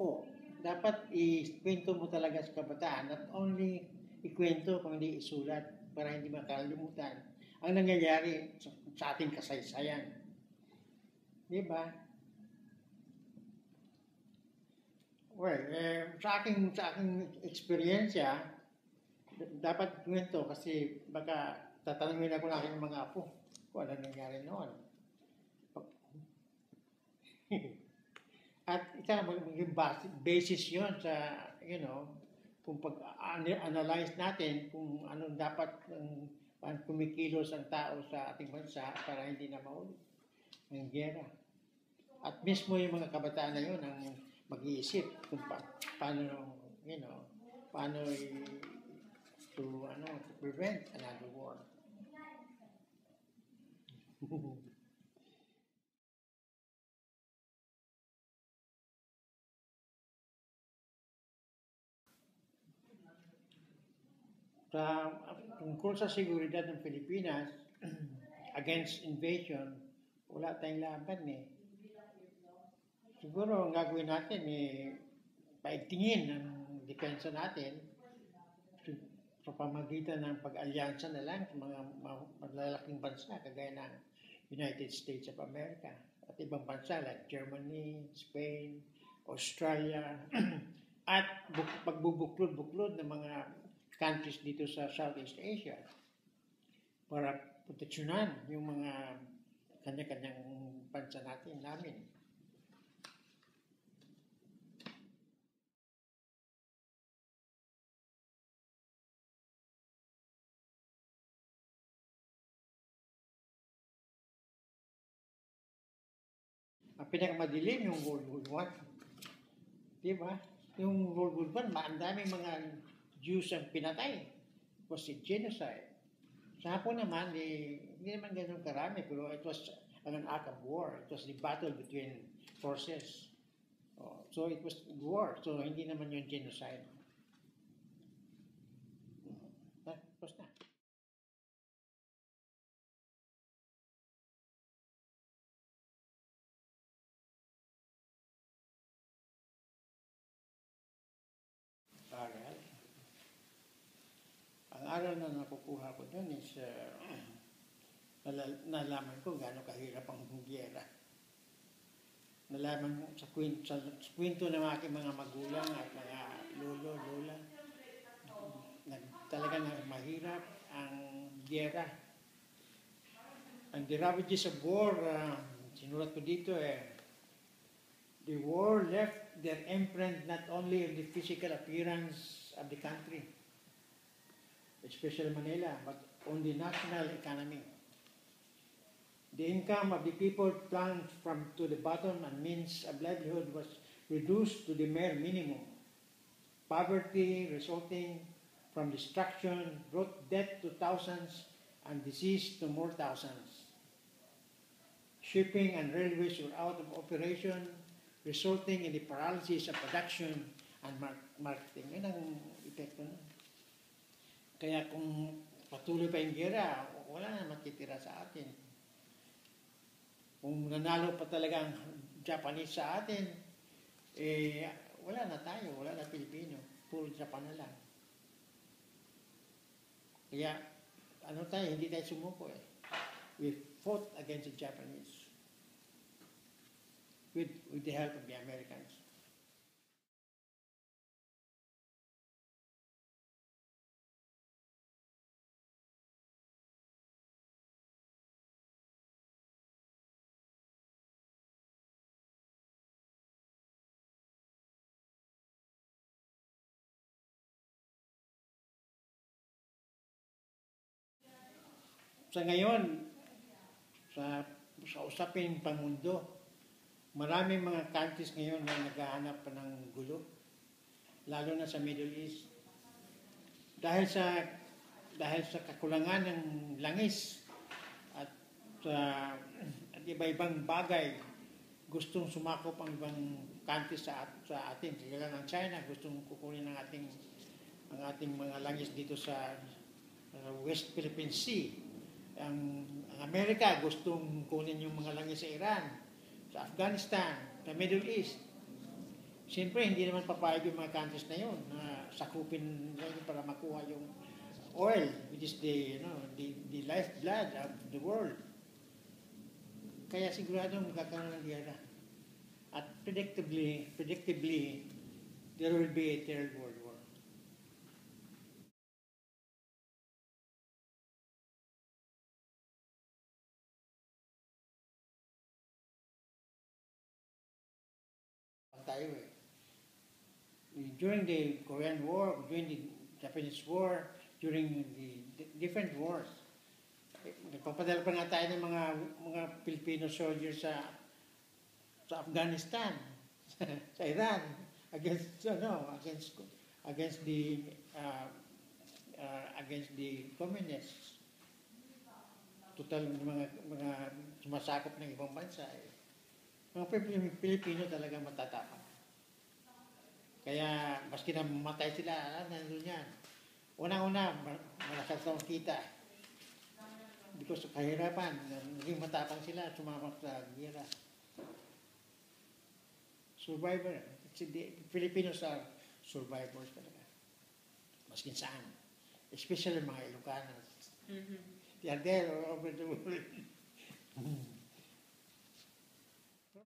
po, dapat ikwento mo talaga sa kabataan. Not only ikwento, kung hindi isulat para hindi makalimutan ang nangyayari sa, sa ating kasaysayan. Di ba? Well, eh, sa aking, sa aking eksperyensya, dapat kwento kasi baka tatanungin ako ng mga apo kung ano nangyari noon. Ika magiging basis yon sa, you know, kung pag-analyze natin kung ano dapat ang um, kumikilos ang tao sa ating bansa para hindi na maulit ng gera. At mismo yung mga kabataan na yun ang mag-iisip kung pa, paano, you know, paano to, ano, to prevent another war. sa tungkol sa seguridad ng Pilipinas against invasion, wala tayong laban eh. Siguro ang gagawin natin eh, paigtingin ang depensa natin sa pamagitan ng pag-alyansa na lang sa mga malalaking bansa kagaya ng United States of America at ibang bansa like Germany, Spain, Australia, at pagbubuklod-buklod ng mga countries dito sa Southeast Asia para proteksyonan yung mga kanya-kanyang bansa natin, namin. Ang pinakamadilim yung World War I. Di ba? Yung World War I, ang daming mga Jews ang pinatay. It was a genocide. Sa Hapon naman, eh, hindi naman ganun karami, pero it was an act of war. It was the battle between forces. Oh, so it was war. So hindi naman yung genocide. Tapos na. Alright. Ang aral na nakukuha ko dun is uh, nalaman ko gaano kahirap ang giyera. Nalaman sa kwento, sa, sa kwento ng aking mga magulang at mga lolo, lola, na, talaga na mahirap ang giyera. And the ravages of war, uh, sinulat ko dito eh, the war left their imprint not only in the physical appearance of the country, especially Manila, but on the national economy. The income of the people plunged from to the bottom and means of livelihood was reduced to the mere minimum. Poverty resulting from destruction brought death to thousands and disease to more thousands. Shipping and railways were out of operation, resulting in the paralysis of production and marketing. Kaya kung patuloy pa yung gera, wala na matitira sa atin. Kung nanalo pa talaga ang Japanese sa atin, eh, wala na tayo, wala na Pilipino. Puro Japan na lang. Kaya, ano tayo, hindi tayo sumuko eh. We fought against the Japanese with, with the help of the Americans. Sa ngayon, sa, sa usapin pangundo, maraming mga countries ngayon na naghahanap pa ng gulo, lalo na sa Middle East. Dahil sa dahil sa kakulangan ng langis at uh, at iba-ibang bagay gustong sumakop ang ibang countries sa, sa atin. Kaya ng China, gustong kukunin ang ating ang ating mga langis dito sa uh, West Philippine Sea ang, ang Amerika gustong kunin yung mga langis sa Iran, sa Afghanistan, sa Middle East. Siyempre, hindi naman papayag yung mga countries na yun na sakupin yun para makuha yung oil, which is the, you know, the, the lifeblood of the world. Kaya sigurado magkakaroon ng gera. At predictably, predictably, there will be a third world war. Tayo eh. During the Korean War, during the Japanese War, during the di- different wars, eh, nagpapadala pa nga tayo ng mga mga Filipino soldiers sa sa Afghanistan, sa Iran, against ano, against against the uh, uh, against the communists. Total mga mga sumasakop ng ibang bansa eh. Mga Pilip- Pilipino talaga matatapang. Kaya maski na mamatay sila, ah, nandun yan. Unang-una, ma- malakas ang kita. Because kahirapan, naging matapang sila, sumamak sa gira. Survivor. Filipinos are survivors talaga. Maskin saan. Especially mga Ilocanos. Mhm. They are there all over the world.